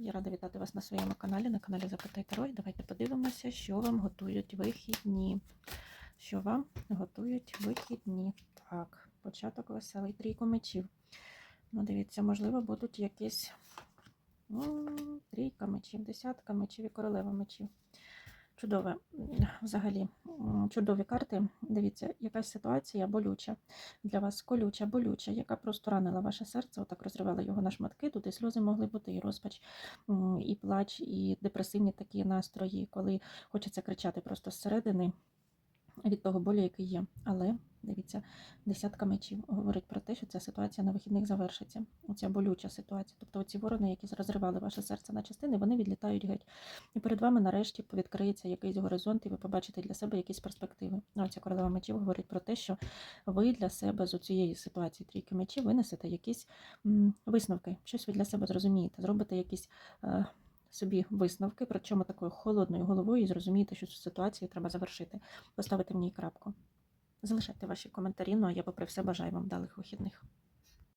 Я рада вітати вас на своєму каналі, на каналі Запитай Таро. Давайте подивимося, що вам готують вихідні. Що вам готують вихідні. Так, початок веселий, трійку мечів. Ну, дивіться, можливо, будуть якісь м, трійка мечів, десятка мечів і королева мечів. Чудове, взагалі, чудові карти. Дивіться, якась ситуація болюча для вас, колюча, болюча, яка просто ранила ваше серце, отак розривала його на шматки. Тут і сльози могли бути, і розпач, і плач, і депресивні такі настрої, коли хочеться кричати просто зсередини від того болю, який є. Але дивіться, десятка мечів говорить про те, що ця ситуація на вихідних завершиться. Оця болюча ситуація. Тобто ці ворони, які розривали ваше серце на частини, вони відлітають геть. І перед вами нарешті відкриється якийсь горизонт, і ви побачите для себе якісь перспективи. Ну, а ця королева мечів говорить про те, що ви для себе з цієї ситуації трійки мечів винесете якісь висновки, щось ви для себе зрозумієте, зробите якісь. Собі висновки, причому такою холодною головою, і зрозумієте, що цю ситуацію треба завершити, поставити в ній крапку. Залишайте ваші коментарі. Ну а я, попри все, бажаю вам вдалих вихідних.